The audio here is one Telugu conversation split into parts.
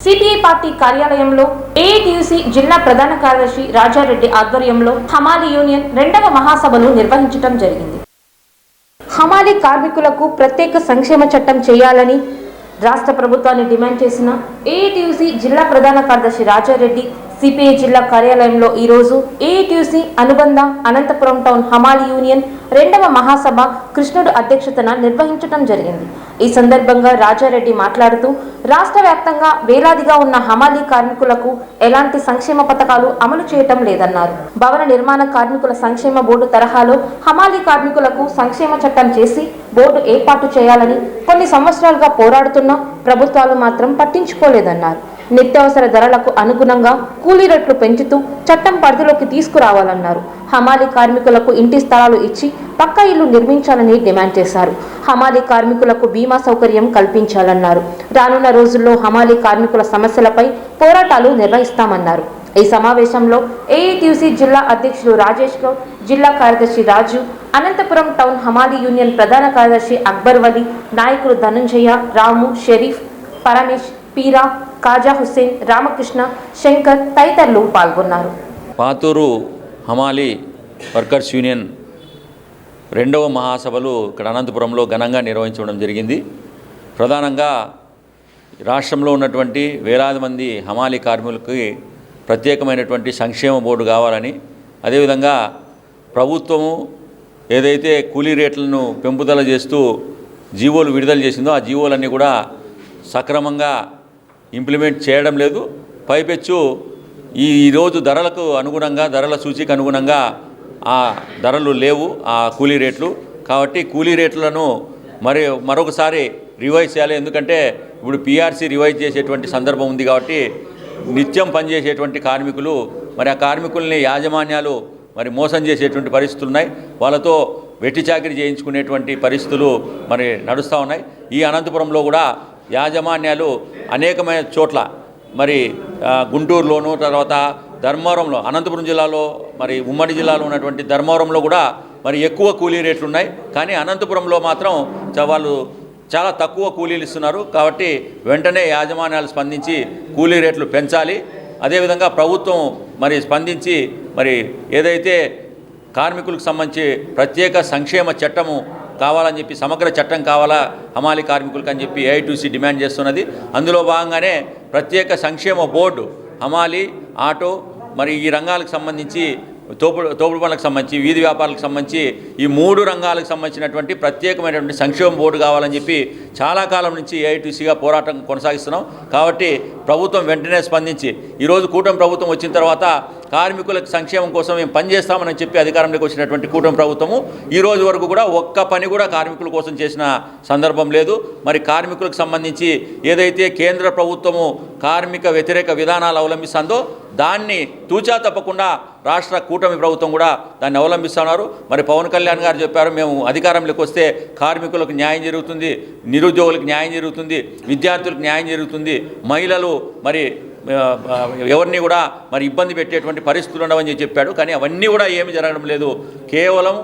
సిపిఐ పార్టీ కార్యాలయంలో ఏఐటియుసి జిల్లా ప్రధాన కార్యదర్శి రాజారెడ్డి ఆధ్వర్యంలో హమాలి యూనియన్ రెండవ మహాసభను నిర్వహించడం జరిగింది. హమాలి కార్మికులకు ప్రత్యేక సంక్షేమ చట్టం చేయాలని రాష్ట్ర ప్రభుత్వాన్ని డిమాండ్ చేసిన ఏఐటియుసి జిల్లా ప్రధాన కార్యదర్శి రాజారెడ్డి సిపిఐ జిల్లా కార్యాలయంలో ఈరోజు ఏఐటియుసి అనుబంధ అనంతపురం టౌన్ హమాలి యూనియన్ రెండవ మహాసభ కృష్ణుడు అధ్యక్షతన నిర్వహించడం జరిగింది. ఈ సందర్భంగా రాజారెడ్డి మాట్లాడుతూ రాష్ట్ర వ్యాప్తంగా వేలాదిగా ఉన్న హమాలీ కార్మికులకు ఎలాంటి సంక్షేమ పథకాలు అమలు చేయటం లేదన్నారు. భవన నిర్మాణ కార్మికుల సంక్షేమ బోర్డు తరహాలో హమాలీ కార్మికులకు సంక్షేమ చట్టం చేసి బోర్డు ఏర్పాటు చేయాలని కొన్ని సంవత్సరాలుగా పోరాడుతున్నా ప్రభుత్వాలు మాత్రం పట్టించుకోలేదన్నారు. నిత్యావసర ధరలకు అనుగుణంగా కూలీ రేట్లు పెంచుతూ చట్టం పరిధిలోకి తీసుకురావాలన్నారు. హమాలీ కార్మికులకు ఇంటి స్థలాలు ఇచ్చి పక్కా ఇల్లు నిర్మించాలని డిమాండ్ చేశారు. హమాలీ కార్మికులకు బీమా సౌకర్యం కల్పించాలన్నారు. రానున్న రోజుల్లో హమాలీ కార్మికుల సమస్యలపై పోరాటాలు నిర్వహిస్తామన్నారు. ఈ సమావేశంలో ఏఐటీసీ జిల్లా అధ్యక్షులు రాజేష్ గౌడ్ జిల్లా కార్యదర్శి రాజు అనంతపురం టౌన్ హమాలీ యూనియన్ ప్రధాన కార్యదర్శి అక్బర్ వలి నాయకులు ధనంజయ రాము షరీఫ్ పరమేష్ పీరా కాజా హుస్సేన్ రామకృష్ణ శంకర్ తదితరులు పాల్గొన్నారు. పాతూరు హమాలి వర్కర్స్ యూనియన్ రెండవ మహాసభలు ఇక్కడ అనంతపురంలో ఘనంగా నిర్వహించడం జరిగింది. ప్రధానంగా రాష్ట్రంలో ఉన్నటువంటి వేలాది మంది హమాలి కార్మికులకి ప్రత్యేకమైనటువంటి సంక్షేమ బోర్డు కావాలని అదేవిధంగా ప్రభుత్వము ఏదైతే కూలీ రేట్లను పెంపుదల చేస్తూ జీవోలు విడుదల చేసిందో ఆ జీవోలన్నీ కూడా సక్రమంగా ఇంప్లిమెంట్ చేయడం లేదు. పైపెచ్చు ఈ ఈరోజు ధరలకు అనుగుణంగా ధరల సూచికి అనుగుణంగా ఆ ధరలు లేవు ఆ కూలీ రేట్లు. కాబట్టి కూలీ రేట్లను మరి మరొకసారి రివైజ్ చేయాలి. ఎందుకంటే ఇప్పుడు పీఆర్సీ రివైజ్ చేసేటువంటి సందర్భం ఉంది కాబట్టి నిత్యం పనిచేసేటువంటి కార్మికులు మరి ఆ కార్మికుల్ని యాజమాన్యాలు మరి మోసం చేసేటువంటి పరిస్థితులు ఉన్నాయి. వాళ్ళతో వెట్టి చాకిరి చేయించుకునేటువంటి పరిస్థితులు మరి నడుస్తూ ఉన్నాయి. ఈ అనంతపురంలో కూడా యాజమాన్యాలు అనేకమైన చోట్ల మరి గుంటూరులోను తర్వాత ధర్మవరంలో అనంతపురం జిల్లాలో మరి ఉమ్మడి జిల్లాలో ఉన్నటువంటి ధర్మవరంలో కూడా మరి ఎక్కువ కూలీ రేట్లు ఉన్నాయి కానీ అనంతపురంలో మాత్రం వాళ్ళు చాలా తక్కువ కూలీలు ఇస్తున్నారు. కాబట్టి వెంటనే యాజమాన్యాలు స్పందించి కూలీ రేట్లు పెంచాలి. అదేవిధంగా ప్రభుత్వం మరి స్పందించి మరి ఏదైతే కార్మికులకు సంబంధించి ప్రత్యేక సంక్షేమ చట్టము కావాలని చెప్పి సమగ్ర చట్టం కావాలా? హమాలి కార్మికులకు అని చెప్పి ఏఐటీసీ డిమాండ్ చేస్తున్నది. అందులో భాగంగానే ప్రత్యేక సంక్షేమ బోర్డు హమాలి ఆటో మరి ఈ రంగాలకు సంబంధించి తోపుడు తోపుడు పనులకు సంబంధించి వీధి వ్యాపారాలకు సంబంధించి ఈ మూడు రంగాలకు సంబంధించినటువంటి ప్రత్యేకమైనటువంటి సంక్షేమ బోర్డు కావాలని చెప్పి చాలా కాలం నుంచి ఏఐటీసీగా పోరాటం కొనసాగిస్తున్నాం. కాబట్టి ప్రభుత్వం వెంటనే స్పందించి ఈరోజు కూటమి ప్రభుత్వం వచ్చిన తర్వాత కార్మికుల సంక్షేమం కోసం మేము పనిచేస్తామని చెప్పి అధికారంలోకి వచ్చినటువంటి కూటమి ప్రభుత్వము ఈ రోజు వరకు కూడా ఒక్క పని కూడా కార్మికుల కోసం చేసిన సందర్భం లేదు. మరి కార్మికులకు సంబంధించి ఏదైతే కేంద్ర ప్రభుత్వము కార్మిక వ్యతిరేక విధానాలు అవలంబిస్తుందో దాన్ని తూచా తప్పకుండా రాష్ట్ర కూటమి ప్రభుత్వం కూడా దాన్ని అవలంబిస్తున్నారు. మరి పవన్ కళ్యాణ్ గారు చెప్పారు మేము అధికారంలోకి వస్తే కార్మికులకు న్యాయం జరుగుతుంది నిరుద్యోగులకు న్యాయం జరుగుతుంది విద్యార్థులకు న్యాయం జరుగుతుంది మహిళలు మరి ఎవరిని కూడా మరి ఇబ్బంది పెట్టేటువంటి పరిస్థితులు ఉండవని చెప్పి చెప్పాడు. కానీ అవన్నీ కూడా ఏమి జరగడం లేదు. కేవలం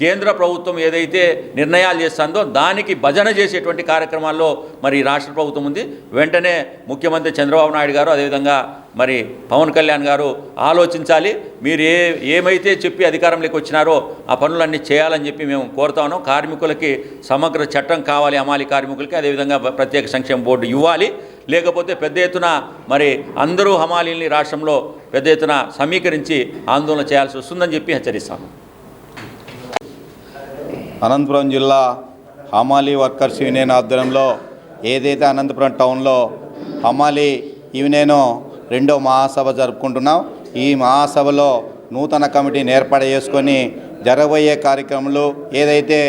కేంద్ర ప్రభుత్వం ఏదైతే నిర్ణయాలు చేస్తుందో దానికి భజన చేసేటువంటి కార్యక్రమాల్లో మరి రాష్ట్ర ప్రభుత్వం ఉంది. వెంటనే ముఖ్యమంత్రి చంద్రబాబు నాయుడు గారు అదేవిధంగా మరి పవన్ కళ్యాణ్ గారు ఆలోచించాలి. మీరు ఏ ఏమైతే చెప్పి అధికారంలోకి వచ్చినారో ఆ పనులన్నీ చేయాలని చెప్పి మేము కోరుతా ఉన్నాం. కార్మికులకి సమగ్ర చట్టం కావాలి అమాలి కార్మికులకి. అదేవిధంగా ప్రత్యేక సంక్షేమ బోర్డు ఇవ్వాలి. లేకపోతే పెద్ద ఎత్తున మరి అందరూ హమాలీల్ని రాష్ట్రంలో పెద్ద ఎత్తున సమీకరించి ఆందోళన చేయాల్సి వస్తుందని చెప్పి హెచ్చరిస్తాను. అనంతపురం జిల్లా హమాలీ వర్కర్స్ యూనియన్ ఆధ్వర్యంలో ఏదైతే అనంతపురం టౌన్లో హమాలీ యూనియన్ రెండో మహాసభ జరుపుకుంటున్నాం ఈ మహాసభలో నూతన కమిటీని ఏర్పాటు చేసుకొని జరగబోయే కార్యక్రమాలు ఏదైతే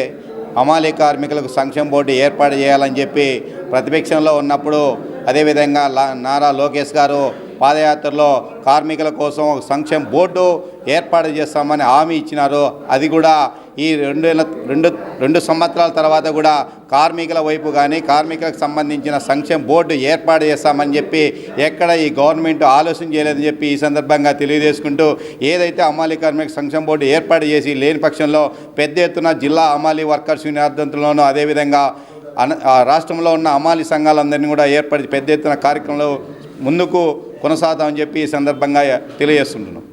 హమాలీ కార్మికులకు సంక్షేమ బోర్డు ఏర్పాటు చేయాలని చెప్పి ప్రతిపక్షంలో ఉన్నప్పుడు అదేవిధంగా లా- నారా లోకేష్ గారు పాదయాత్రలో కార్మికుల కోసం ఒక సంక్షేమ బోర్డు ఏర్పాటు చేస్తామని హామీ ఇచ్చినారు. అది కూడా ఈ రెండు వేల రెండు రెండు సంవత్సరాల తర్వాత కూడా కార్మికుల వైపు కానీ కార్మికులకు సంబంధించిన సంక్షేమ బోర్డు ఏర్పాటు చేస్తామని చెప్పి ఎక్కడ ఈ గవర్నమెంట్ ఆలోచన చేయలేదని చెప్పి ఈ సందర్భంగా తెలియజేసుకుంటూ ఏదైతే అమాలి కార్మిక సంక్షేమ బోర్డు ఏర్పాటు చేసి లేని పక్షంలో పెద్ద ఎత్తున జిల్లా అమాలి వర్కర్స్ యూనియన్ ఆధ్వర్యంలోనూ అదేవిధంగా అన ఆ రాష్ట్రంలో ఉన్న అమాలి సంఘాలందరినీ కూడా ఏర్పడి పెద్ద ఎత్తున కార్యక్రమంలో ముందుకు కొనసాగుతామని చెప్పి ఈ సందర్భంగా తెలియజేస్తుంటున్నాం.